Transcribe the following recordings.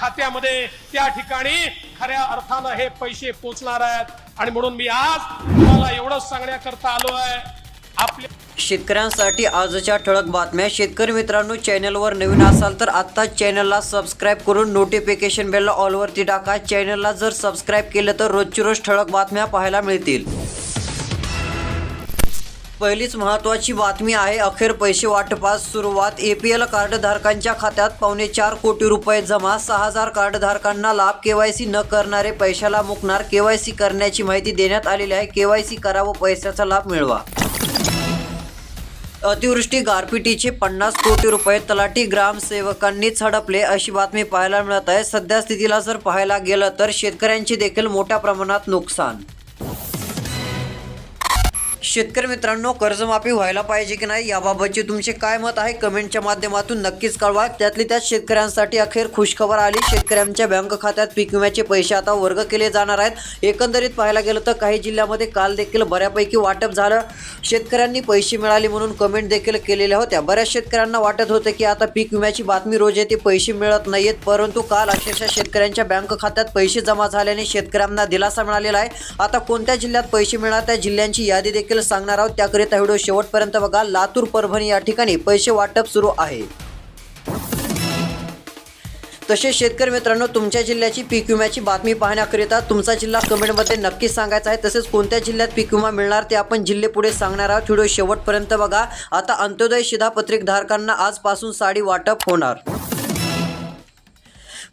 खात्यामध्ये त्या ठिकाणी खऱ्या अर्थानं हे पैसे पोचणार आहेत. आणि म्हणून मी आज तुम्हाला एवढंच सांगण्याकरता आलो आहे. आपल्या शेतकऱ्यांसाठी आजच्या ठळक बातम्या शेतकरी मित्रांनो चॅनलवर नवीन असाल तर आत्ताच चॅनलला सबस्क्राईब करून नोटिफिकेशन बेलला ऑलवरती टाका. चॅनलला जर सबस्क्राईब केलं तर रोजची रोज ठळक बातम्या पाहायला मिळतील. पहिलीच महत्त्वाची बातमी आहे अखेर पैसे वाटपास सुरुवात. ए पी एल कार्डधारकांच्या खात्यात पावणे चार कोटी रुपये जमा. सहा हजार कार्डधारकांना लाभ केवायसी न करणारे पैशाला मुकणार केवायसी करण्याची माहिती देण्यात आलेली आहे. केवायसी करा व पैशाचा लाभ मिळवा. अतिवृष्टी गारपिटीचे पन्नास कोटी रुपये तलाठी ग्रामसेवकांनीच हडपले अशी बातमी पाहायला मिळत आहे. सध्या स्थितीला जर पाहायला गेलं तर शेतकऱ्यांचे देखील मोठ्या प्रमाणात नुकसान. शेतकरी मित्रांनो कर्जमाफी व्हायला पाहिजे की नाही याबाबतचे तुमचे काय मत आहे? कमेंटच्या माध्यमातून नक्कीच कळवा. त्यातली त्यात शेतकऱ्यांसाठी अखेर खुशखबर आली. शेतकऱ्यांच्या बँक खात्यात पीक विम्याचे पैसे आता वर्ग केले जाणार आहेत. एकंदरीत पाहायला गेलं तर काही जिल्ह्यामध्ये काल देखील बऱ्यापैकी वाटप झालं. शेतकऱ्यांनी पैसे मिळाले म्हणून कमेंट देखील केलेल्या होत्या. बऱ्याच शेतकऱ्यांना वाटत होतं की आता पीक विम्याची बातमी रोज येते पैसे मिळत नाहीत परंतु काल अक्षरशः शेतकऱ्यांच्या बँक खात्यात पैसे जमा झाल्याने शेतकऱ्यांना दिलासा मिळालेला आहे. आता कोणत्या जिल्ह्यात पैसे मिळणार? त्या जिल्ह्यांची यादी देखील सांगणार आहोत. त्याकरिता व्हिडिओ शेवटपर्यंत बघा. लातूर परभणी या ठिकाणी पैसे वाटप सुरू आहे. तसेच शेतकरी मित्रांनो तुमच्या जिल्ह्याची पीक विम्याची बातमी पाहण्याकरिता तुमचा जिल्हा कमेंटमध्ये नक्कीच सांगायचा आहे. तसेच कोणत्या जिल्ह्यात पीक विमा मिळणार ते आपण जिल्हे पुढे सांगणार आहोत. व्हिडिओ शेवटपर्यंत बघा. आता अंत्योदय शिधापत्रिक धारकांना आजपासून साडी वाटप होणार.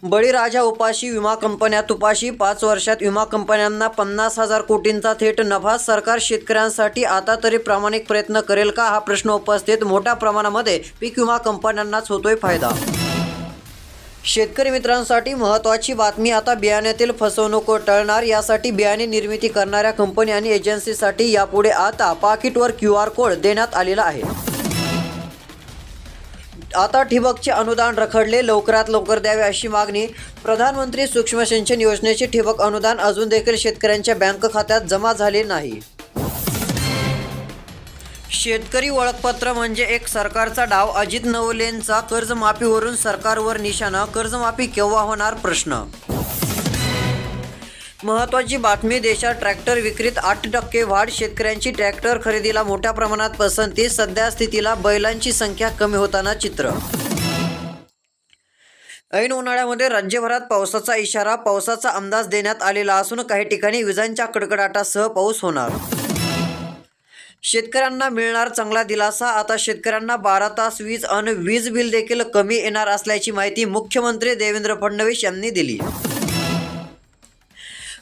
बळीराजा उपाशी विमा कंपन्या तुपाशी पाच वर्षात विमा कंपन्यांना पन्नास हजार कोटींचा थेट नफा. सरकार शेतकऱ्यांसाठी आता तरी प्रामाणिक प्रयत्न करेल का? हा प्रश्न उपस्थित. मोठ्या प्रमाणामध्ये पीक विमा कंपन्यांनाच होतोय फायदा. शेतकरी मित्रांसाठी महत्त्वाची बातमी आता बियाण्यातील फसवणूक टळणार. यासाठी बियाणे निर्मिती करणाऱ्या कंपनी आणि एजन्सीसाठी यापुढे आता पाकिटवर क्यू आर कोड देण्यात आलेला आहे. आता ठिबकचे अनुदान रखडले लवकरात लवकर द्यावे अशी मागणी. प्रधानमंत्री सूक्ष्म सिंचन योजनेचे ठिबक अनुदान अजून देखील शेतकऱ्यांच्या बँक खात्यात जमा झाले नाही. शेतकरी ओळखपत्र म्हणजे एक सरकारचा डाव. अजित नवलेंचा कर्जमाफीवरून सरकारवर निशाणा. कर्जमाफी केव्हा होणार? प्रश्न महत्त्वाची बातमी देशात ट्रॅक्टर विक्रीत आठ टक्के वाढ शेतकऱ्यांची ट्रॅक्टर खरेदीला मोठ्या प्रमाणात पसंती सध्या स्थितीला बैलांची संख्या कमी होताना चित्र. ऐन उन्हाळ्यामध्ये राज्यभरात पावसाचा इशारा पावसाचा अंदाज देण्यात आलेला असून काही ठिकाणी विजांच्या कडकडाटासह पाऊस होणार. शेतकऱ्यांना मिळणार चांगला दिलासा आता शेतकऱ्यांना बारा तास वीज अन वीज बिल देखील कमी येणार असल्याची माहिती मुख्यमंत्री देवेंद्र फडणवीस यांनी दिली.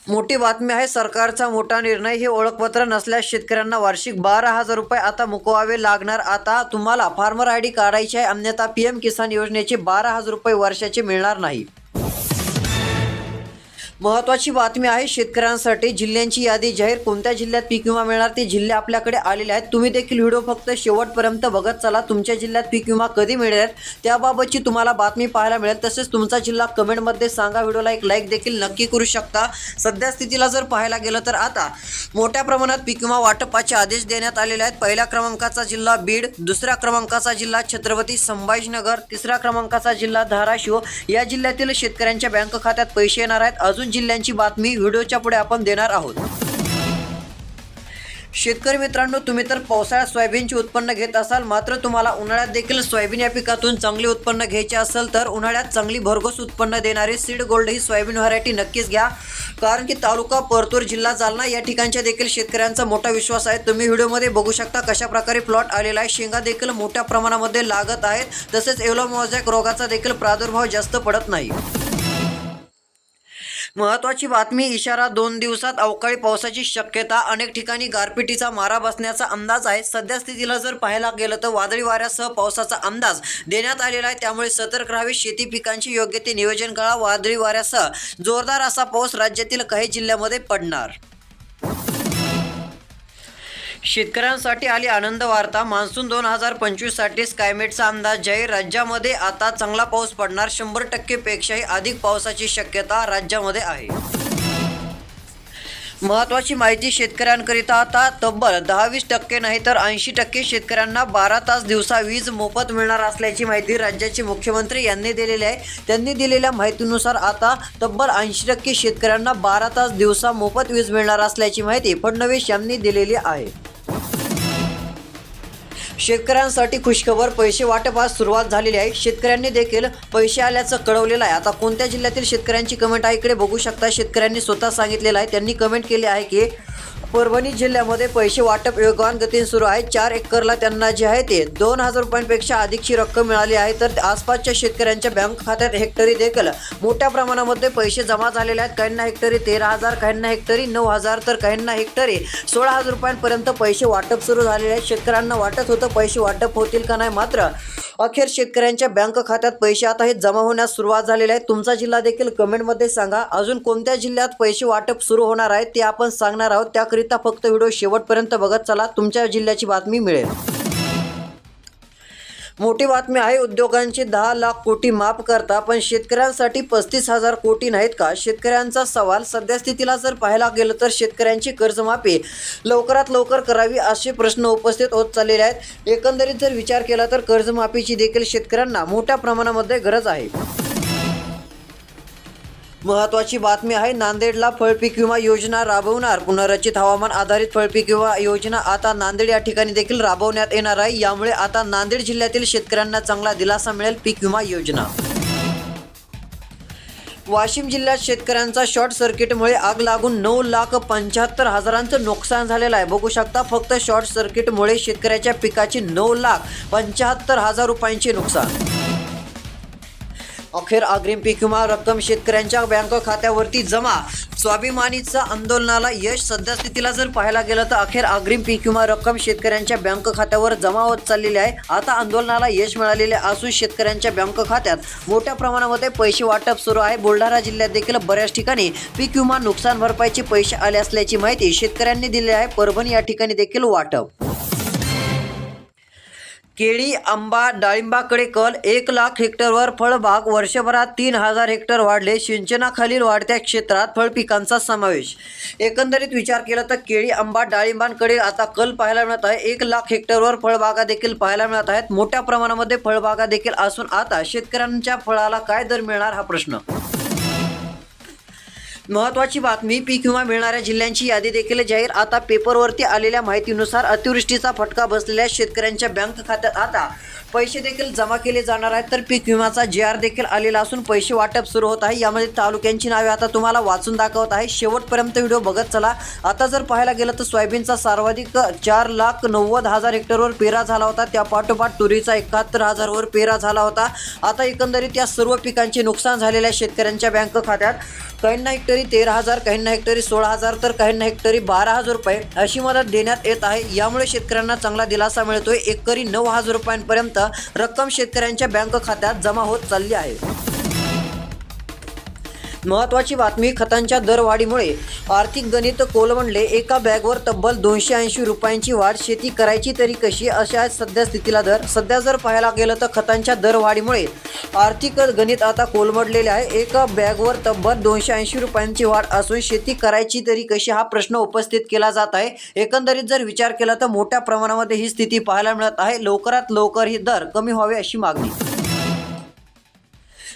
मोठी बातमी आहे सरकारचा मोठा निर्णय हे ओळखपत्र नसल्यास शेतकऱ्यांना वार्षिक बारा हजार रुपये आता मुकवावे लागणार. आता तुम्हाला फार्मर आय डी काढायची आहे अन्यथा पी एम किसान योजनेचे बारा हजार रुपये वर्षाचे मिळणार नाही. महत्त्वाची बातमी आहे शेतकऱ्यांसाठी जिल्ह्यांची यादी जाहीर. कोणत्या जिल्ह्यात पीक विमा मिळणार? ते जिल्हे आपल्याकडे आलेले आहेत. तुम्ही देखील व्हिडिओ फक्त शेवटपर्यंत बघत चला. तुमच्या जिल्ह्यात पीक विमा कधी मिळेल? त्याबाबतची तुम्हाला बातमी पाहायला मिळेल. तसेच तुमचा जिल्हा कमेंटमध्ये सांगा. व्हिडिओला एक लाईक देखील नक्की करू शकता. सध्या स्थितीला जर पाहायला गेलं तर आता मोठ्या प्रमाणात पीक विमा वाटपाचे आदेश देण्यात आलेले आहेत. पहिल्या क्रमांकाचा जिल्हा बीड दुसऱ्या क्रमांकाचा जिल्हा छत्रपती संभाजीनगर तिसऱ्या क्रमांकाचा जिल्हा धाराशिव. या जिल्ह्यातील शेतकऱ्यांच्या बँक खात्यात पैसे येणार आहेत. अजून जिल्ह्यांची बातमी व्हिडिओच्या पुढे आपण देणार आहोत. शेतकरी मित्रांनो तुम्ही तर पावसाळ्यात सोयाबीनचे उत्पन्न घेत असाल मात्र तुम्हाला उन्हाळ्यात देखील सोयाबीन या पिकातून चांगले उत्पन्न घ्यायचे असेल तर उन्हाळ्यात चांगली भरघोस उत्पन्न देणारी सीड गोल्ड ही सोयाबीन व्हरायटी नक्कीच घ्या. कारण की तालुका परतूर जिल्हा जालना या ठिकाणच्या देखील शेतकऱ्यांचा मोठा विश्वास आहे. तुम्ही व्हिडिओमध्ये बघू शकता कशा प्रकारे प्लॉट आलेला आहे. शेंगा देखील मोठ्या प्रमाणामध्ये लागत आहेत. तसेच एलोमोझॅक रोगाचा देखील प्रादुर्भाव जास्त पडत नाही. महत्वाची बातमी इशारा दोन दिवसात अवकाळी पावसाची शक्यता अनेक ठिकाणी गारपिटीचा मारा बसण्याचा अंदाज आहे. सध्या स्थितीला जर पाहायला गेलं तर वादळी वाऱ्यासह पावसाचा अंदाज देण्यात आलेला आहे. त्यामुळे सतर्क राहावे शेती पिकांचे योग्य ते नियोजन करा. वादळी वाऱ्यासह जोरदार असा पाऊस राज्यातील काही जिल्ह्यामध्ये पडणार. शेतकऱ्यांसाठी आली आनंद वार्ता. मान्सून दोन हजार पंचवीससाठी स्कायमेटचा अंदाज जाहीर. राज्यामध्ये आता चांगला पाऊस पडणार. शंभर टक्केपेक्षाही अधिक पावसाची शक्यता राज्यामध्ये आहे. महत्वाची माहिती शेतकऱ्यांकरिता आता तब्बल दहावीस टक्के नाही तर ऐंशी टक्के शेतकऱ्यांना बारा तास दिवसा वीज मोफत मिळणार असल्याची माहिती राज्याचे मुख्यमंत्री यांनी दिलेली आहे. त्यांनी दिलेल्या माहितीनुसार आता तब्बल ऐंशी टक्के शेतकऱ्यांना बारा तास दिवसा मोफत वीज मिळणार असल्याची माहिती फडणवीस यांनी दिलेली आहे. शेतकऱ्यांसाठी खुशखबर पैसे वाटपास सुरुवात झालेली आहे. शेतकऱ्यांनी देखील पैसे आल्याचं कळवलेलं आहे. आता कोणत्या जिल्ह्यातील शेतकऱ्यांची कमेंट आहे? इकडे बघू शकता. शेतकऱ्यांनी स्वतः सांगितलेलं आहे. त्यांनी कमेंट केली आहे की परभणी जिल्ह्यामध्ये पैसे वाटप वेगवान गतीने सुरू आहे. चार एकरला त्यांना जे आहे ते दोन हजार रुपयांपेक्षा अधिकची रक्कम मिळाली आहे. तर आसपासच्या शेतकऱ्यांच्या बँक खात्यात हेक्टरी देखील मोठ्या प्रमाणामध्ये पैसे जमा झालेले आहेत. काहींना हेक्टरी तेरा हजार काहींना हेक्टरी नऊ हजार तर काहींना हेक्टरी सोळा हजार रुपयांपर्यंत पैसे वाटप सुरू झालेले आहेत. शेतकऱ्यांना वाटत होतं पैसे वाटप होतील का नाही मात्र अखेर शेतकऱ्यांच्या बँक खात्यात पैसे आता हे जमा होण्यास सुरुवात झालेली आहे. तुमचा जिल्हा देखील कमेंटमध्ये सांगा. अजून कोणत्या जिल्ह्यात पैसे वाटप सुरू होणार आहे ते आपण सांगणार आहोत. त्याकरिता फक्त व्हिडिओ शेवटपर्यंत बघत चला तुमच्या जिल्ह्याची बातमी मिळेल. मोठी बातमी आहे उद्योगांची दहा लाख कोटी माफ करता पण शेतकऱ्यांसाठी पस्तीस हजार कोटी नाहीत का? शेतकऱ्यांचा सवाल सध्या स्थितीला जर पाहायला गेलं तर शेतकऱ्यांची कर्जमाफी लवकरात लवकर करावी असे प्रश्न उपस्थित होत चाललेले आहेत. एकंदरीत जर विचार केला तर कर्जमाफीची देखील शेतकऱ्यांना मोठ्या प्रमाणामध्ये गरज आहे. महत्वाची बातमी आहे नांदेडला फळपीक विमा योजना राबवणार. पुनर्रचित हवामान आधारित फळपीक विमा योजना आता नांदेड या ठिकाणी देखील राबवण्यात येणार आहे. यामुळे आता नांदेड जिल्ह्यातील शेतकऱ्यांना चांगला दिलासा मिळेल पीक विमा योजना. वाशिम जिल्ह्यात शेतकऱ्यांचा शॉर्ट सर्किटमुळे आग लागून नऊ लाख पंच्याहत्तर हजारांचं नुकसान झालेलं आहे. बघू शकता फक्त शॉर्ट सर्किटमुळे शेतकऱ्याच्या पिकाची नऊ लाख पंच्याहत्तर हजार रुपयांचे नुकसान. अखेर अग्रिम पीक विमा रक्कम शेतकऱ्यांच्या बँक खात्यावरती जमा. स्वाभिमानीचा आंदोलनाला यश सध्या स्थितीला जर पाहायला गेलं तर अखेर अग्रिम पीक विमा रक्कम शेतकऱ्यांच्या बँक खात्यावर जमा होत चाललेली आहे. आता आंदोलनाला यश मिळालेले असून शेतकऱ्यांच्या बँक खात्यात. मोठ्या प्रमाणामध्ये पैसे वाटप सुरू आहे. बुलढाणा जिल्ह्यात देखील बऱ्याच ठिकाणी पीक विमा नुकसान भरपाईचे पैसे आले असल्याची माहिती शेतकऱ्यांनी दिली आहे. परभणी या ठिकाणी देखील वाटप. केळी आंबा डाळिंबाकडे कल एक लाख हेक्टरवर फळबाग. वर्षभरात तीन हजार हेक्टर वाढले. सिंचनाखालील वाढत्या क्षेत्रात फळपिकांचा समावेश. एकंदरीत विचार केला तर केळी आंबा डाळिंबांकडे आता कल पाहायला मिळत आहे. एक लाख हेक्टरवर फळबागा देखील पाहायला मिळत आहेत. मोठ्या प्रमाणामध्ये फळबागा देखील असून आता शेतकऱ्यांच्या फळाला काय दर मिळणार हा प्रश्न. महत्वाची बातमी पीक विमा मिळणाऱ्या जिल्ह्यांची यादी देखील जाहीर. आता पेपरवरती आलेल्या माहितीनुसार अतिवृष्टीचा फटका बसलेल्या शेतकऱ्यांच्या बँक खात्यात. आता पैसे देखील जमा केले जाणार आहेत तर पीक विमाचा जे आर देखील आलेला असून पैसे वाटप सुरू होत आहे. यामध्ये तालुक्यांची नावे आता तुम्हाला वाचून दाखवत आहे. शेवटपर्यंत व्हिडिओ बघत चला. आता जर पाहायला गेलं तर सोयाबीनचा सर्वाधिक चार लाख नव्वद हजार हेक्टरवर पेरा झाला होता. त्या पाठोपाठ तुरीचा एकाहत्तर हजारवर पेरा झाला होता. आता एकंदरीत या सर्व पिकांचे नुकसान झालेल्या शेतकऱ्यांच्या बँक खात्यात. काहींना हेक्टरी तेरा हजार काहींना हेक्टरी सोळा हजार तर काहींना हेक्टरी बारा हजार रुपये अशी मदत देण्यात येत आहे. यामुळे शेतकऱ्यांना चांगला दिलासा मिळतोय. एकरी नऊ हजार रुपयांपर्यंत रक्कम शेतकऱ्यांच्या बँक खात्यात जमा होत चालली आहे. महत्वाची बातमी खतांच्या दरवाढीमुळे आर्थिक गणित कोलमडले. एका बॅगवर तब्बल दोनशे ऐंशी रुपयांची वाढ. शेती करायची तरी कशी? अशा सध्या स्थितीला दर. सध्या जर पाहायला गेलं तर खतांच्या दरवाढीमुळे आर्थिक गणित आता कोलमडलेले आहे. एका बॅगवर तब्बल दोनशे ऐंशी रुपयांची वाढ असून शेती करायची तरी कशी? हा प्रश्न उपस्थित केला जात आहे. एकंदरीत जर विचार केला तर मोठ्या प्रमाणामध्ये ही स्थिती पाहायला मिळत आहे. लवकरात लवकर ही दर कमी व्हावे अशी मागणी.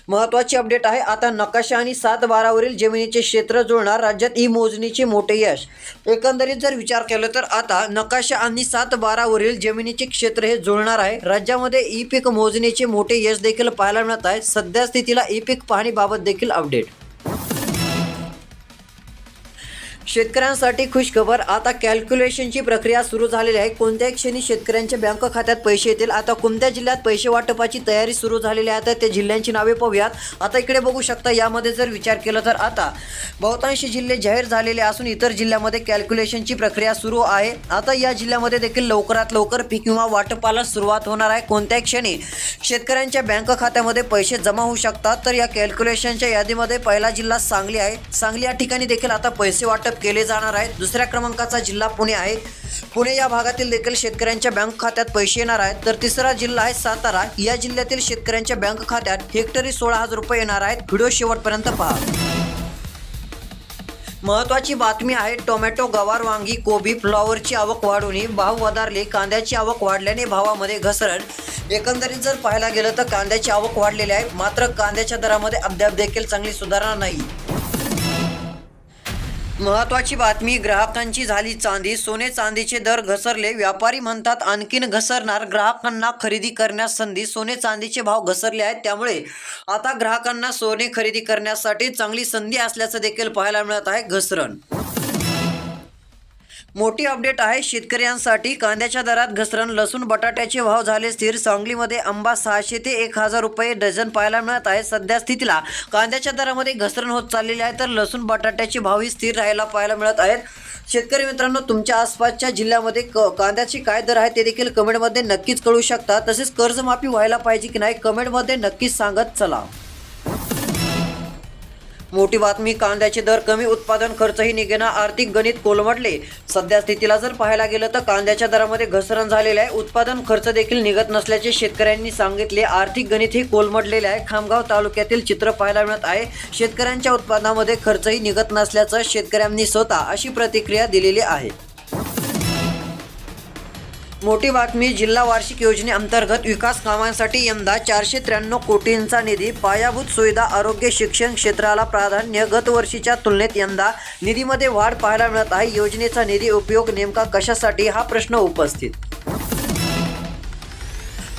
महत्वाची अपडेट आहे. आता नकाशा आणि सात बारावरील जमिनीचे क्षेत्र जुळणार राज्यात ई मोजणीचे मोठे यश. एकंदरीत जर विचार केला तर आता नकाशा आणि सात बारावरील जमिनीचे क्षेत्र हे जुळणार आहे. राज्यामध्ये ई पीक मोजणीचे मोठे यश देखील पाहायला मिळत आहे. सध्या स्थितीला ई पीक पाहणीबाबत देखील अपडेट. शेतकऱ्यांसाठी खुश खबर आता कॅल्क्युलेशनची प्रक्रिया सुरू झालेली आहे. कोणत्याही क्षणी शेतकऱ्यांच्या बँक खात्यात पैसे येतील. आता कोणत्या जिल्ह्यात पैसे वाटपाची तयारी सुरू झालेली आहे आता त्या जिल्ह्यांची नावे पाहूयात. आता इकडे बघू शकता यामध्ये जर विचार केला तर आता बहुतांश जिल्हे जाहीर झालेले असून इतर जिल्ह्यामध्ये कॅल्क्युलेशनची प्रक्रिया सुरू आहे. आता या जिल्ह्यामध्ये देखील लवकरात लवकर पीक विमा वाटपाला सुरुवात होणार आहे. कोणत्याही क्षणी शेतकऱ्यांच्या बँक खात्यामध्ये पैसे जमा होऊ शकतात तर या कॅल्क्युलेशनच्या यादीमध्ये पहिला जिल्हा सांगली आहे. सांगली या ठिकाणी देखील आता पैसे वाटप केले जाणार आहेत. दुसऱ्या क्रमांकाचा जिल्हा पुणे आहे. पुणे या भागातील देखील शेतकऱ्यांच्या बँक खात्यात पैसे येणार आहेत. तर तिसरा जिल्हा आहे सातारा. या जिल्ह्यातील शेतकऱ्यांच्या बँक खात्यात हेक्टरी सोळा हजार रुपये येणार आहेत. व्हिडिओ शेवटपर्यंत पहा. महत्वाची बातमी आहे टोमॅटो गवार वांगी कोबी फ्लॉवरची आवक वाढून भाव वधारले. कांद्याची आवक वाढल्याने भावामध्ये घसरण. एकंदरीत जर पाहायला गेलं तर कांद्याची आवक वाढलेली आहे. मात्र कांद्याच्या दरामध्ये अद्याप देखील चांगली सुधारणा नाही. महत्वाची बातमी ग्राहकांची झाली चांदी. सोने चांदीचे दर घसरले. व्यापारी म्हणतात आणखीन घसरणार. ग्राहकांना खरेदी करण्यास संधी. सोने चांदीचे भाव घसरले आहेत. त्यामुळे आता ग्राहकांना सोने खरेदी करण्यासाठी चांगली संधी असल्याचं देखील पाहायला मिळत आहे. घसरण मोठी अपडेट आहे. शेतकऱ्यांसाठी कांद्याच्या दरात घसरण लसूण बटाट्याचे भाव झाले स्थिर. सांगलीमध्ये आंबा सहाशे ते एक हजार रुपये डझन पाहायला मिळत आहे. सध्या स्थितीला कांद्याच्या दरामध्ये घसरण होत चाललेली आहे तर लसूण बटाट्याचे भावही स्थिर राहायला पाहायला मिळत आहेत. शेतकरी मित्रांनो तुमच्या आसपासच्या जिल्ह्यामध्ये क कांद्याचे काय दर आहे ते देखील कमेंटमध्ये नक्कीच कळू शकता तसेच कर्जमाफी व्हायला पाहिजे की नाही कमेंटमध्ये नक्कीच सांगत चला. मोठी बातमी कांद्याचे दर कमी उत्पादन खर्चही निघेना आर्थिक गणित कोलमडले. सध्या स्थितीला जर पाहायला गेलं तर कांद्याच्या दरामध्ये घसरण झालेलं आहे. उत्पादन खर्च देखील निघत नसल्याचे शेतकऱ्यांनी सांगितले. आर्थिक गणित हे कोलमडलेले आहे. खामगाव तालुक्यातील चित्र पाहायला मिळत आहे. शेतकऱ्यांच्या उत्पादनामध्ये खर्चही निघत नसल्याचं शेतकऱ्यांनी स्वतः अशी प्रतिक्रिया दिलेली आहे. मोठी बातमी जिल्हा वार्षिक योजनेअंतर्गत विकास कामांसाठी यंदा चारशे त्र्याण्णव कोटींचा निधी पायाभूत सुविधा आरोग्य शिक्षण क्षेत्राला प्राधान्य. गतवर्षीच्या तुलनेत यंदा निधीमध्ये वाढ पाहायला मिळत आहे. योजनेचा निधी उपयोग नेमका कशासाठी? हा प्रश्न उपस्थित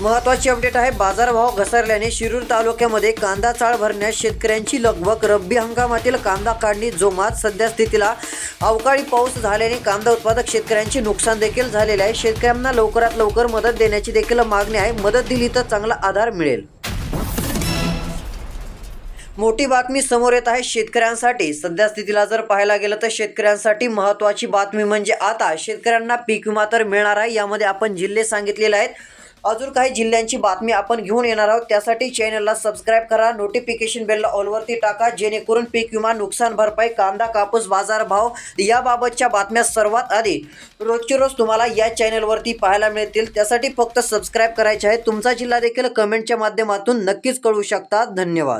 महत्वाची अपडेट आहे बाजारभाव घसरल्याने शिरूर तालुक्यामध्ये कांदा चाळ भरण्यास शेतकऱ्यांची लगबग. रब्बी हंगामातील कांदा काढणी जोमात सध्या स्थितीला अवकाळी पाऊस झाल्याने कांदा उत्पादक शेतकऱ्यांचे नुकसान देखील झालेले आहे. शेतकऱ्यांना लवकरात लवकर मदत देण्याची देखील मागणी आहे. मदत दिली तर चांगला आधार मिळेल. मोठी बातमी समोर येत आहे शेतकऱ्यांसाठी. सध्या स्थितीला जर पाहायला गेलं तर शेतकऱ्यांसाठी महत्त्वाची बातमी म्हणजे आता शेतकऱ्यांना पीक विमा तर मिळणार आहे यामध्ये आपण जिल्हे सांगितलेले आहेत. अजून काही जिल्ह्यांची बातमी आपण घेऊन येणार आहोत. त्यासाठी चॅनलला सबस्क्राईब करा नोटिफिकेशन बेलला ऑलवरती टाका जेणेकरून पीक विमा नुकसान भरपाई कांदा कापूस बाजारभाव याबाबतच्या बातम्या सर्वात आधी रोजचे रोज तुम्हाला या चॅनलवरती पाहायला मिळतील. त्यासाठी फक्त सबस्क्राईब करायचे आहे. तुमचा जिल्हा देखील कमेंटच्या माध्यमातून नक्कीच कळू शकता. धन्यवाद.